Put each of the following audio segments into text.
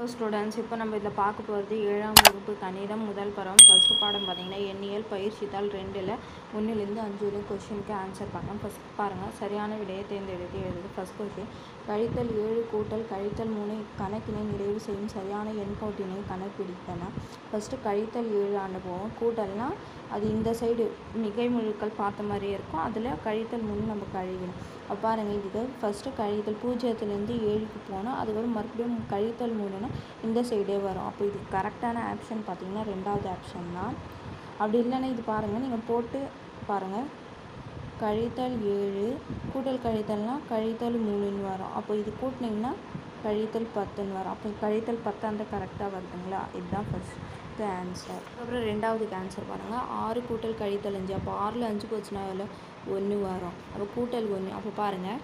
Hello students இப்போ நம்ம இதில் பார்க்க போகிறது ஏழாம் வகுப்பு கணிதம் முதல் பருவம். ஃபஸ்ட்டு பாடம் பார்த்தீங்கன்னா எண்ணியல் பயிற்சி தாள் ரெண்டில் ஒன்றுலேருந்து அஞ்சு வரையும் கொஷினுக்கு ஆன்சர் பார்க்கலாம் ஃபஸ்ட் பாருங்கள் சரியான விடையை தேர்ந்தெடுத்து எழுது ஃபஸ்ட் கொஷின் கழித்தல் ஏழு கூட்டல் கழித்தல் மூணு கணக்கினை நிறைவு செய்யும் சரியான எண் போட்டினை கணக்கிடித்தன ஃபஸ்ட்டு கழித்தல் ஏழு ஆண்டு போவோம் கூட்டல்னால் அது இந்த சைடு மிகை முழுக்கள் பார்த்த மாதிரியே இருக்கும். அதில் கழித்தல் மூணு நம்ம கழிக்கணும். அப்போ பாருங்கள் இதுக்கு ஃபஸ்ட்டு கழித்தல் பூஜ்ஜியத்துலேருந்து ஏழுக்கு போனால் அதுக்கப்புறம் மறுபடியும் கழித்தல் மூணுன்னா இந்த சைடே வரும். அப்போ இது கரெக்டான ஆப்ஷன் பார்த்திங்கன்னா ரெண்டாவது ஆப்ஷன் தான். அப்படி இல்லைன்னா இது பாருங்கள் நீங்கள் போட்டு பாருங்கள் கழித்தல் ஏழு கூட்டல் கழித்தல்னால் கழித்தல் மூணுன்னு வரும். அப்போ இது கூட்டினீங்கன்னா கழித்தல் பத்துன்னு வரும். அப்போ கழித்தல் பத்து அந்த கரெக்டாக வருதுங்களா? இதுதான் ஃபஸ்ட்டு ஆன்சர் அப்புறம் ரெண்டாவதுக்கு ஆன்சர் பாருங்கள் ஆறு கூட்டல் கழித்தல் அஞ்சு. அப்போ ஆறில் அஞ்சு போச்சுன்னா எவ்வளோ ஒன்று வரும். அப்போ கூட்டல் ஒன்று அப்போ பாருங்கள்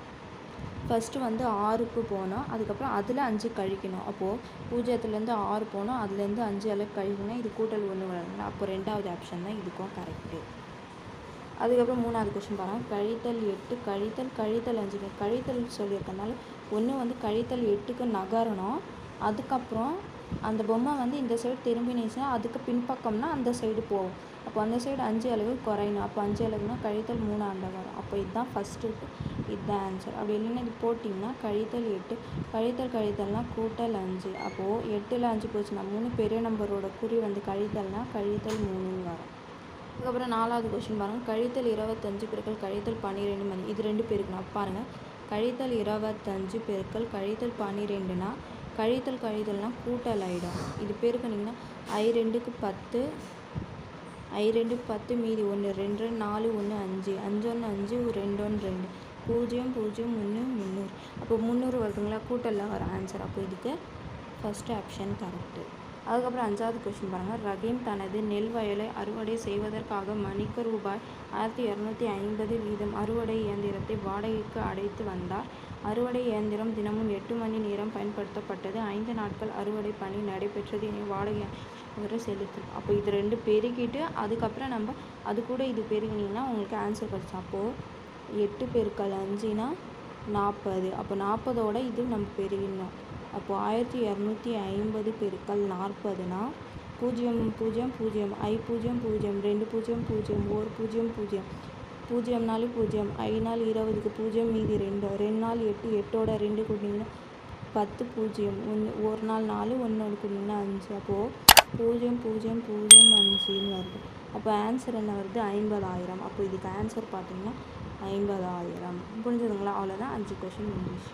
ஃபஸ்ட்டு வந்து ஆறுக்கு போனோம். அதுக்கப்புறம் அதில் அஞ்சு கழிக்கணும். அப்போது பூஜ்ஜியத்துலேருந்து ஆறு போனோம். அதுலேருந்து அஞ்சு அளவு கழிக்கணும். இது கூட்டல் ஒன்று வருங்க அப்போ ரெண்டாவது ஆப்ஷன் தான் இதுக்கும் கரெக்டு அதுக்கப்புறம் மூணாவது கொஷின் பாருங்கள் கழித்தல் எட்டு கழித்தல் கழித்தல் அஞ்சு. கழித்தல் சொல்லியிருக்கனால ஒன்று வந்து கழித்தல் எட்டுக்கு நகரணும். அதுக்கப்புறம் அந்த பொம்மை வந்து இந்த சைடு திரும்பினுச்சுன்னா அதுக்கு பின்பக்கம்னா அந்த சைடு போகும். அப்போ அந்த சைடு அஞ்சு அளவு குறையணும். அப்போ அஞ்சு அளவுனா கழித்தல் மூணு ஆண்டை வரும். அப்போ இதுதான் ஃபஸ்ட்டு இதுதான் ஆன்சர் அப்படி இல்லைன்னா இது போட்டிங்கன்னா கழித்தல் எட்டு. கழித்தல் கழித்தல்னால் கூட்டல் அஞ்சு. அப்போது எட்டில் அஞ்சு போச்சுன்னா மூணு பெரிய நம்பரோட குறி வந்து கழித்தல்னால் கழித்தல் மூணுன்னு வரும். அதுக்கப்புறம் நாலாவது கொஸ்டின் பாருங்கள் கழித்தல் இருபத்தஞ்சு பெருக்கள் கழித்தல் பன்னிரெண்டு மணி இது ரெண்டு பேருக்குண்ணா பாருங்கள் கழித்தல் இருபத்தஞ்சு பெருக்கள் கழித்தல் பன்னிரெண்டுனா கழித்தல் கழித்தல்னால் கூட்டல் ஆகிடும் இது பெருக்குனிங்கன்னா ஐ ரெண்டுக்கு பத்து ஐ ரெண்டு பத்து மீதி ஒன்று ரெண்டு ரெண்டு நாலு ஒன்று அஞ்சு அஞ்சு ஒன்று அஞ்சு ரெண்டு ஒன்று ரெண்டு. பூஜ்ஜியம் பூஜ்ஜியம் ஒன்று முந்நூறு அப்போ முந்நூறு வருதுங்களா? கூட்டலில் வர ஆன்சர் அப்போ இதுக்கு ஃபஸ்ட்டு ஆப்ஷன் கரெக்டு அதுக்கப்புறம் அஞ்சாவது கொஷின் பாருங்கள் ரஹீம் தனது நெல் வயலை அறுவடை செய்வதற்காக மணிக்கு ரூபாய் ஆயிரத்தி இரநூத்தி ஐம்பது வீதம் அறுவடை இயந்திரத்தை வாடகைக்கு அடைத்து வந்தார். அறுவடை இயந்திரம் தினமும் எட்டு மணி நேரம் பயன்படுத்தப்பட்டது. ஐந்து நாட்கள் அறுவடை பணி நடைபெற்றது இனி வாடகை வரை செலுத்தும். அப்போ இது ரெண்டு பெருகிட்டு அதுக்கப்புறம் நம்ம அது கூட இது பெருகினீங்கன்னா உங்களுக்கு ஆன்சர் கிடச்சோம் அப்போது எட்டு பெருக்கள் அஞ்சுனா நாற்பது. அப்போ நாற்பதோட இது நம்ம பெருகிடணும். அப்போது ஆயிரத்தி இரநூத்தி ஐம்பது பெருக்கள் நாற்பதுனா பூஜ்ஜியம் பூஜ்ஜியம் பூஜ்ஜியம். ஐ பூஜ்ஜியம் பூஜ்ஜியம். ரெண்டு பூஜ்ஜியம் பூஜ்ஜியம். ஒரு பூஜ்ஜியம் பூஜ்ஜியம். பூஜ்ஜியம் நாலு பூஜ்ஜியம். ஐ நாள் இருபதுக்கு பூஜ்ஜியம் மீதி ரெண்டு. ரெண்டு நாள் எட்டு எட்டோட ரெண்டு கூட்டிங்கன்னா பத்து பூஜ்ஜியம். ஒன்று ஒரு நாள் நாலு ஒன்று கூட்டிங்கன்னா அஞ்சு. அப்போது பூஜ்ஜியம் பூஜ்ஜியம் பூஜ்ஜியம் அஞ்சுன்னு வருது. அப்போ ஆன்சர் என்ன வருது? ஐம்பதாயிரம். அப்போ இதுக்கு ஆன்சர் பார்த்தீங்கன்னா ஐம்பதாயிரம். புரிஞ்சுதுங்களா? அவ்வளோதான் அஞ்சு கொஷின் இங்கிலீஷ்